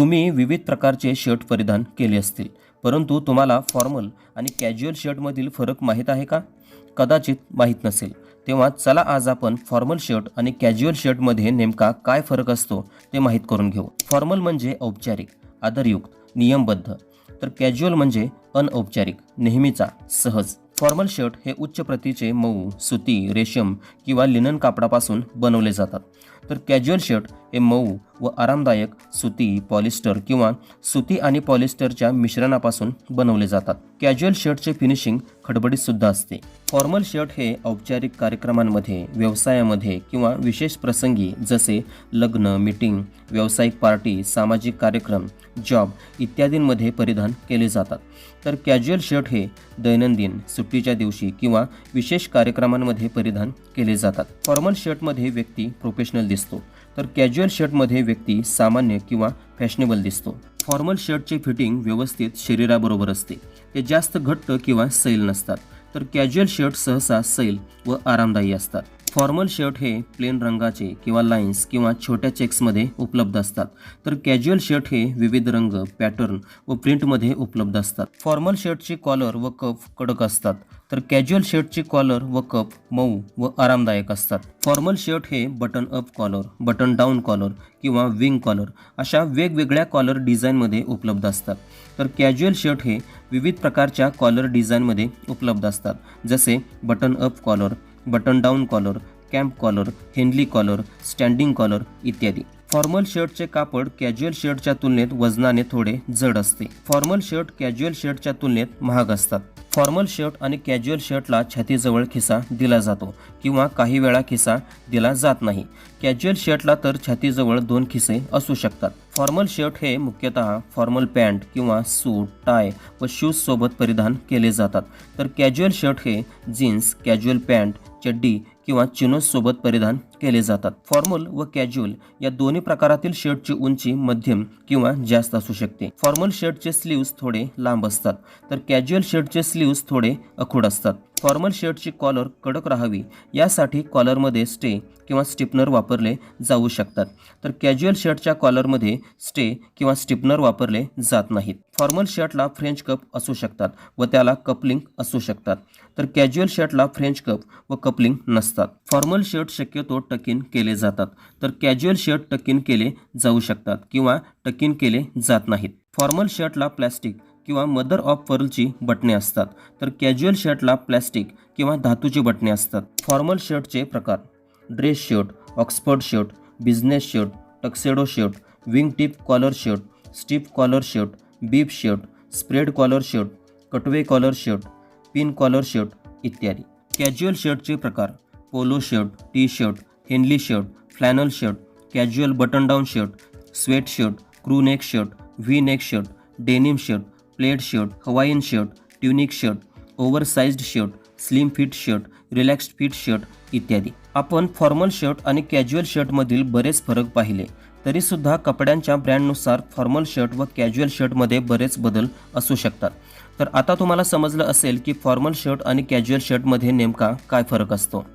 तुम्ही विविध प्रकारचे शर्ट परिधान केले असतील. परंतु तुम्हाला फॉर्मल आणि कॅज्युअल शर्टमधील फरक माहीत आहे का? कदाचित माहीत नसेल. तेव्हा चला आज आपण फॉर्मल शर्ट आणि कॅज्युअल शर्टमध्ये नेमका काय फरक असतो ते माहीत करून घेऊ. फॉर्मल म्हणजे औपचारिक आदरयुक्त नियमबद्ध. तर कॅज्युअल म्हणजे अनौपचारिक नेहमीचा सहज. फॉर्मल शर्ट हे उच्च प्रतीचे मऊ सुती रेशम किंवा लिनन कापडापासून बनवले जातात. तर कॅज्युअल शर्ट हे मऊ व आरामदायक सुती पॉलिस्टर किंवा सुती आणि पॉलिस्टरच्या मिश्रणापासून बनवले जातात. कॅज्युअल शर्टचे फिनिशिंग खडबडीत सुद्धा असते. फॉर्मल शर्ट हे औपचारिक कार्यक्रमांमध्ये व्यवसायामध्ये किंवा विशेष प्रसंगी जसे लग्न मीटिंग व्यावसायिक पार्टी सामाजिक कार्यक्रम जॉब इत्यादींमध्ये परिधान केले जातात. तर कॅज्युअल शर्ट हे दैनंदिन सुट्टीच्या दिवशी किंवा विशेष कार्यक्रमांमध्ये परिधान केले जातात. फॉर्मल शर्टमध्ये व्यक्ती प्रोफेशनल दिसतो. तर कॅज्युअल शर्टमध्ये व्यक्ती सामान्य किंवा फॅशनेबल दिसतो. फॉर्मल शर्टचे फिटिंग व्यवस्थित शरीराबरोबर असते. ते जास्त घट्ट किंवा सैल नसतात. तर कॅज्युअल शर्ट सहसा सैल व आरामदायी असतात. फॉर्मल शर्ट हे प्लेन रंगाचे किंवा लाईन्स किंवा छोट्या चेक्समध्ये उपलब्ध असतात. तर कॅज्युअल शर्ट हे विविध रंग पॅटर्न व प्रिंटमध्ये उपलब्ध असतात. फॉर्मल शर्टचे कॉलर व कप कडक असतात. तर कॅज्युअल शर्टचे कॉलर व कप मऊ व आरामदायक असतात. फॉर्मल शर्ट हे button up collar button down collar किंवा विंग कॉलर अशा वेगवेगळ्या कॉलर डिझाईनमध्ये उपलब्ध असतात. तर कॅज्युअल शर्ट हे विविध प्रकारच्या कॉलर डिझाईनमध्ये उपलब्ध असतात. जसे button up collar button down collar camp collar Henley collar standing collar इत्यादी। फॉर्मल शर्टचे कापड कॅज्युअल शर्टच्या तुलनेत वजनाने थोडे जड असते. फॉर्मल शर्ट कॅज्युअल शर्टच्या तुलनेत महाग असतात. फॉर्मल शर्ट आणि कॅज्युअल शर्टला छातीजवळ खिसा दिला जातो किंवा काही वेळा खिसा दिला जात नाही. कॅज्युअल शर्टला तर छातीजवळ दोन खिसे असू शकतात. फॉर्मल शर्ट हे मुख्यतः फॉर्मल पॅन्ट किंवा सूट टाय व शूज सोबत परिधान केले जातात. तर कॅज्युअल शर्ट हे जीन्स कॅज्युअल पॅन्ट चड्डी किंवा चिनोज सोबत परिधान केले जातात. फॉर्मल व कॅज्युअल या दोन्ही प्रकारातील शर्टची उंची मध्यम किंवा जास्त असू शकते. फॉर्मल शर्टचे स्लीव्स थोडे लांब असतात तर कॅज्युअल शर्टचे स्लीव्स थोडे अखूड असतात. फॉर्मल शर्टची कॉलर कडक राहावी यासाठी कॉलरमध्ये स्टे किंवा स्टिपनर वापरले जाऊ शकतात. तर कॅज्युअल शर्टच्या कॉलरमध्ये स्टे किंवा स्टिपनर वापरले जात नाहीत. फॉर्मल शर्टला फ्रेंच कप असू शकतात व त्याला कपलिंग असू शकतात. तर कॅज्युअल शर्टला फ्रेंच कप व कपलिंग नसतात. फॉर्मल शर्ट शक्यतो टकिन केले जातात. तर कॅज्युअल शर्ट टकिन केले जाऊ शकतात किंवा टकिन केले जात नाहीत. फॉर्मल शर्टला प्लॅस्टिक किंवा मदर ऑफ पर्लची बटणे असतात. तर कॅज्युअल शर्टला प्लॅस्टिक किंवा धातूची बटणे असतात. फॉर्मल शर्टचे प्रकार. Dress shirt Oxford shirt business shirt tuxedo shirt wing tip collar shirt steep collar shirt beep shirt spread collar shirt cutaway collar shirt pin collar shirt इत्यादी. कॅज्युअल शर्टचे प्रकार. Polo shirt T shirt Henley shirt flannel shirt casual button down shirt sweat shirt crew neck shirt V neck shirt denim shirt plaid shirt Hawaiian shirt tunic shirt oversized shirt slim fit shirt relaxed fit shirt इत्यादी. आपण formal shirt आणि casual शर्टमधील बरेच फरक पाहिले. तरीसुद्धा कपड्यांच्या ब्रँडनुसार फॉर्मल शर्ट व कॅज्युअल शर्टमध्ये बरेच बदल असू शकतात. तर आता तुम्हाला समजलं असेल की फॉर्मल शर्ट आणि कॅज्युअल शर्टमध्ये नेमका काय फरक असतो.